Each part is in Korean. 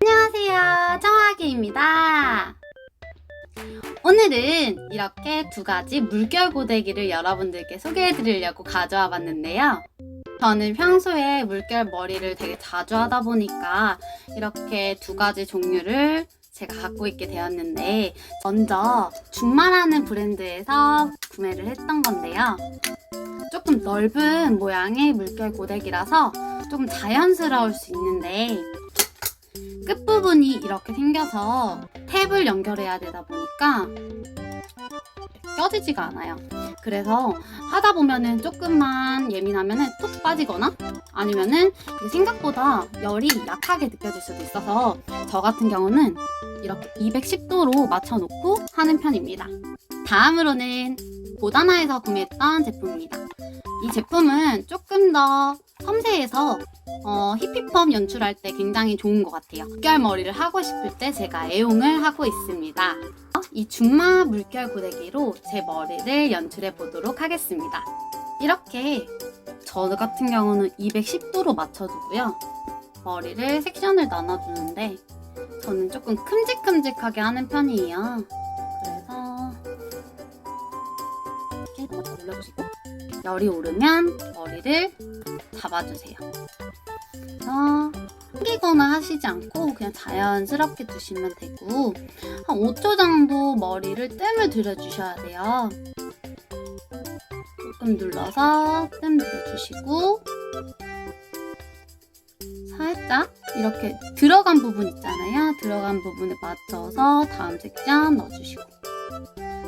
안녕하세요. 청아기입니다. 오늘은 이렇게 두 가지 물결 고데기를 여러분들께 소개해 드리려고 가져와 봤는데요. 저는 평소에 물결 머리를 되게 자주 하다 보니까 이렇게 두 가지 종류를 제가 갖고 있게 되었는데 먼저 준마라는 브랜드에서 구매를 했던 건데요. 조금 넓은 모양의 물결 고데기라서 조금 자연스러울 수 있는데 끝부분이 이렇게 생겨서 탭을 연결해야 되다 보니까 껴지지가 않아요. 그래서 하다 보면은 조금만 예민하면은 톡 빠지거나 아니면은 생각보다 열이 약하게 느껴질 수도 있어서 저 같은 경우는 이렇게 210도로 맞춰놓고 하는 편입니다. 다음으로는 보다나에서 구매했던 제품입니다. 이 제품은 조금 더 섬세해서 어, 히피펌 연출할 때 굉장히 좋은 것 같아요. 물결머리를 하고 싶을 때 제가 애용을 하고 있습니다. 이 줌마 물결 고데기로 제 머리를 연출해 보도록 하겠습니다. 이렇게 저 같은 경우는 210도로 맞춰두고요. 머리를 섹션을 나눠주는데 저는 조금 큼직큼직하게 하는 편이에요. 그래서 이렇게 올려주시고 열이 오르면 머리를 잡아주세요. 그래서 숨기거나 하시지 않고 그냥 자연스럽게 두시면 되고 한 5초 정도 머리를 뜸을 들여주셔야 돼요. 조금 눌러서 뜸 들여주시고 살짝 이렇게 들어간 부분 있잖아요. 들어간 부분에 맞춰서 다음 섹션 넣어주시고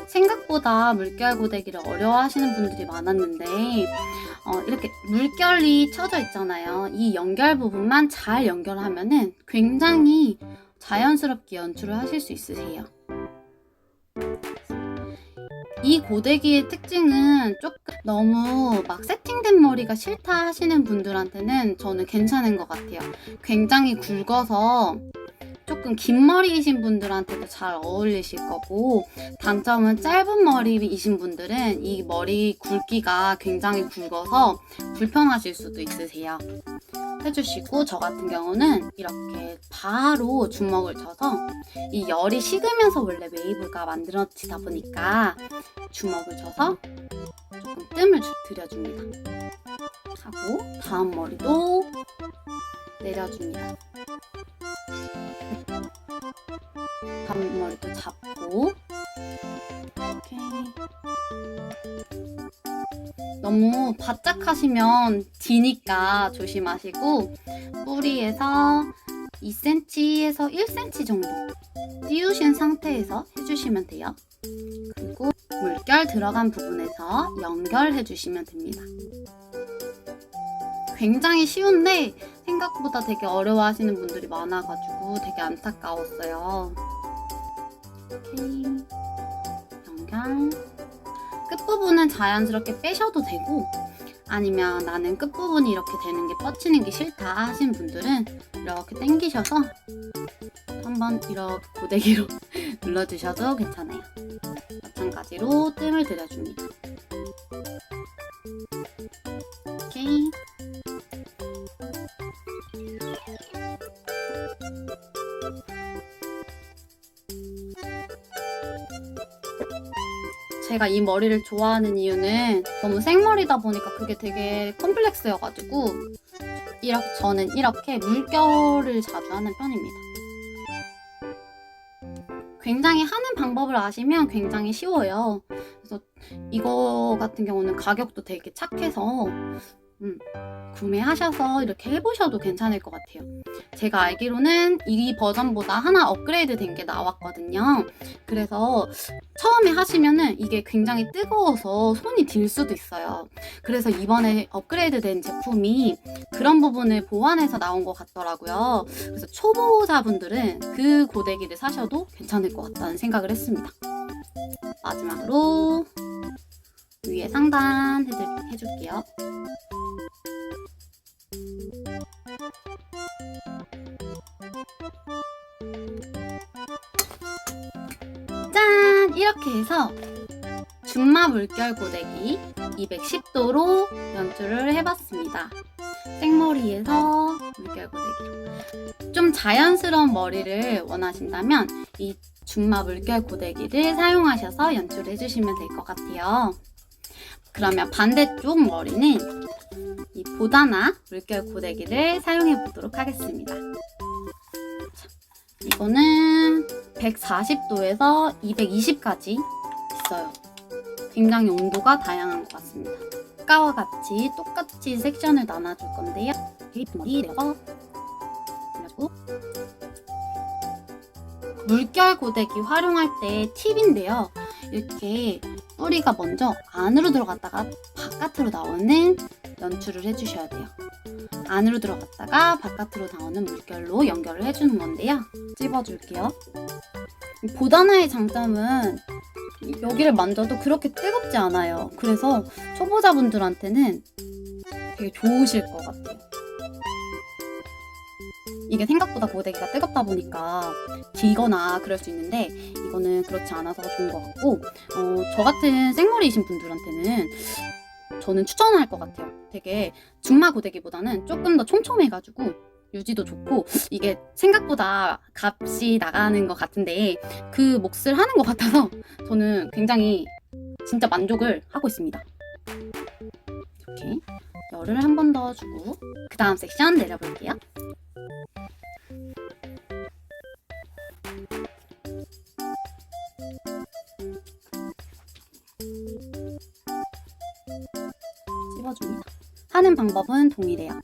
생각보다 물결 고데기를 어려워하시는 분들이 많았는데 어, 이렇게 물결이 쳐져 있잖아요. 이 연결 부분만 잘 연결하면은 굉장히 자연스럽게 연출을 하실 수 있으세요. 이 고데기의 특징은 조금 너무 막 세팅된 머리가 싫다 하시는 분들한테는 저는 괜찮은 것 같아요. 굉장히 굵어서 조금 긴 머리이신 분들한테도 잘 어울리실 거고 단점은 짧은 머리이신 분들은 이 머리 굵기가 굉장히 굵어서 불편하실 수도 있으세요. 해주시고 저 같은 경우는 이렇게 바로 주먹을 쳐서 이 열이 식으면서 원래 웨이브가 만들어지다 보니까 주먹을 쳐서 조금 뜸을 주- 들여줍니다. 하고 다음 머리도 내려줍니다. 다음 머리도 잡고 이렇게 너무 바짝 하시면 지니까 조심하시고 뿌리에서 2cm에서 1cm 정도 띄우신 상태에서 해주시면 돼요. 그리고 물결 들어간 부분에서 연결해 주시면 됩니다. 굉장히 쉬운데 생각보다 되게 어려워하시는 분들이 많아가지고 되게 안타까웠어요. 이렇게 연결. 끝부분은 자연스럽게 빼셔도 되고 아니면 나는 끝부분이 이렇게 되는 게 뻗치는 게 싫다 하신 분들은 이렇게 당기셔서 한번 이렇게 고데기로 눌러주셔도 괜찮아요. 마찬가지로 뜸을 들여줍니다. 제가 이 머리를 좋아하는 이유는 너무 생머리다 보니까 그게 되게 컴플렉스여가지고 이렇게 저는 이렇게 물결을 자주 하는 편입니다. 굉장히 하는 방법을 아시면 굉장히 쉬워요. 그래서 이거 같은 경우는 가격도 되게 착해서 음, 구매하셔서 이렇게 해보셔도 괜찮을 것 같아요. 제가 알기로는 이 버전보다 하나 업그레이드 된 게 나왔거든요. 그래서 처음에 하시면은 이게 굉장히 뜨거워서 손이 딜 수도 있어요. 그래서 이번에 업그레이드 된 제품이 그런 부분을 보완해서 나온 것 같더라고요. 그래서 초보자분들은 그 고데기를 사셔도 괜찮을 것 같다는 생각을 했습니다. 마지막으로 위에 상단 해줄, 해줄게요. 짠! 이렇게 해서 중마 물결 고데기 210도로 연출을 해봤습니다. 생머리에서 물결 고데기로. 좀 자연스러운 머리를 원하신다면 이 줌마 물결 고데기를 사용하셔서 연출해 주시면 될 것 같아요. 그러면 반대쪽 머리는 이 보다나 물결 고데기를 사용해 보도록 하겠습니다. 자, 이거는 140도에서 220까지 있어요. 굉장히 온도가 다양한 것 같습니다. 아까와 같이 똑같이 섹션을 나눠줄 건데요. 머리 내서 그리고 물결 고데기 활용할 때 팁인데요. 이렇게 뿌리가 먼저 안으로 들어갔다가 바깥으로 나오는 연출을 해주셔야 돼요. 안으로 들어갔다가 바깥으로 나오는 물결로 연결을 해주는 건데요. 찝어줄게요. 보다나의 장점은 여기를 만져도 그렇게 뜨겁지 않아요. 그래서 초보자분들한테는 되게 좋으실 것 같아요. 이게 생각보다 고데기가 뜨겁다 보니까 지거나 그럴 수 있는데 이거는 그렇지 않아서 좋은 것 같고 어, 저 같은 생머리이신 분들한테는 저는 추천할 것 같아요. 되게 중마 고데기보다는 조금 더 촘촘해가지고 유지도 좋고 이게 생각보다 값이 나가는 것 같은데 그 몫을 하는 것 같아서 저는 굉장히 진짜 만족을 하고 있습니다. 이렇게 열을 한 번 더 주고 그 다음 섹션 내려볼게요. 하는 방법은 동일해요.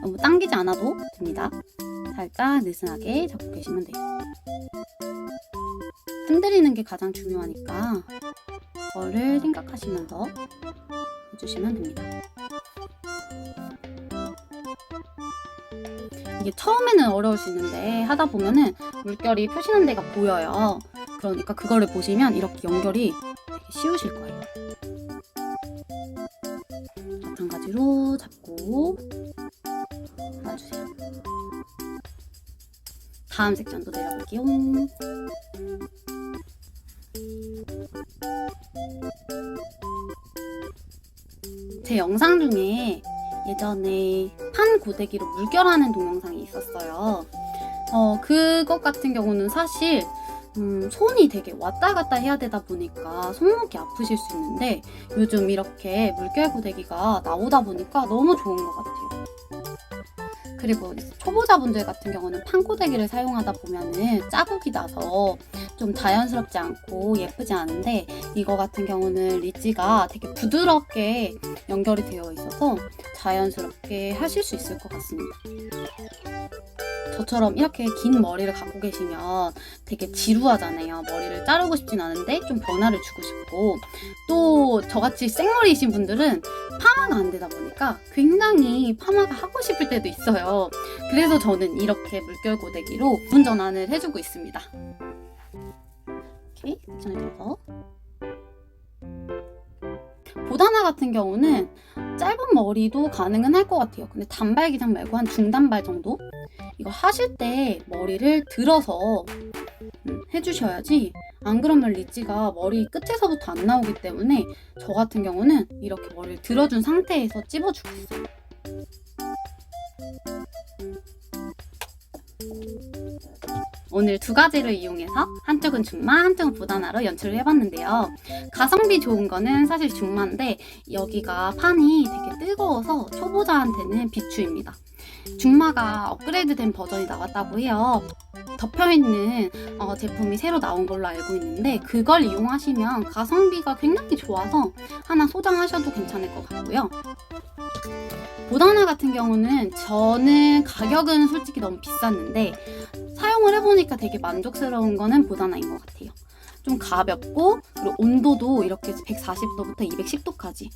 너무 당기지 않아도 됩니다. 살짝 느슨하게 잡고 계시면 돼요. 흔들리는 게 가장 중요하니까 그거를 생각하시면서 해주시면 됩니다. 이게 처음에는 어려울 수 있는데 하다 보면은 물결이 표시는 데가 보여요. 그러니까 그거를 보시면 이렇게 연결이 되게 쉬우실 거예요. 다음 섹션도 내려볼게요. 제 영상 중에 예전에 판 고데기로 물결하는 동영상이 있었어요. 어, 그것 같은 경우는 사실 음, 손이 되게 왔다 갔다 해야 되다 보니까 손목이 아프실 수 있는데 요즘 이렇게 물결 고데기가 나오다 보니까 너무 좋은 것 같아요. 그리고 초보자분들 같은 경우는 판고데기를 사용하다 보면은 자국이 나서 좀 자연스럽지 않고 예쁘지 않은데 이거 같은 경우는 리지가 되게 부드럽게 연결이 되어 있어서 자연스럽게 하실 수 있을 것 같습니다. 저처럼 이렇게 긴 머리를 갖고 계시면 되게 지루하잖아요. 머리를 자르고 싶진 않은데 좀 변화를 주고 싶고 또 저같이 생머리이신 분들은 파마가 안 되다 보니까 굉장히 파마가 하고 싶을 때도 있어요. 그래서 저는 이렇게 물결 고데기로 분 전환을 해주고 있습니다. 이렇게 들어서 보다나 같은 경우는 짧은 머리도 가능은 할 것 같아요. 근데 단발 기장 말고 한 중단발 정도? 이거 하실 때 머리를 들어서 음, 해주셔야지 안 그러면 리지가 머리 끝에서부터 안 나오기 때문에 저 같은 경우는 이렇게 머리를 들어준 상태에서 찝어주고 있어요. 오늘 두 가지를 이용해서 한쪽은 중마, 한쪽은 보다나로 연출을 해봤는데요. 가성비 좋은 거는 사실 중마인데 여기가 판이 되게 뜨거워서 초보자한테는 비추입니다. 중마가 업그레이드된 버전이 나왔다고 해요. 덮여있는 어, 제품이 새로 나온 걸로 알고 있는데 그걸 이용하시면 가성비가 굉장히 좋아서 하나 소장하셔도 괜찮을 것 같고요. 보다나 같은 경우는 저는 가격은 솔직히 너무 비쌌는데 사용을 해보니까 되게 만족스러운 거는 보다나인 것 같아요. 좀 가볍고 그리고 온도도 이렇게 140도부터 210도까지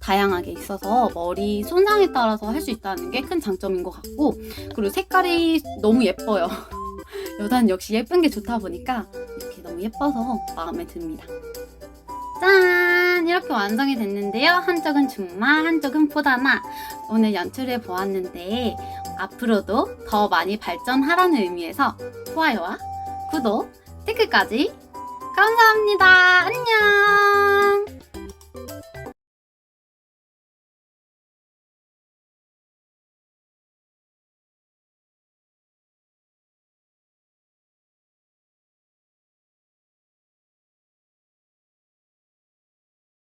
다양하게 있어서 머리 손상에 따라서 할 수 있다는 게 큰 장점인 것 같고 그리고 색깔이 너무 예뻐요. 여자는 역시 예쁜 게 좋다 보니까 이렇게 너무 예뻐서 마음에 듭니다. 짠! 이렇게 완성이 됐는데요. 한쪽은 중마, 한쪽은 포다나. 오늘 연출해 보았는데 앞으로도 더 많이 발전하라는 의미에서 좋아요와 구독, 댓글까지 감사합니다. 안녕!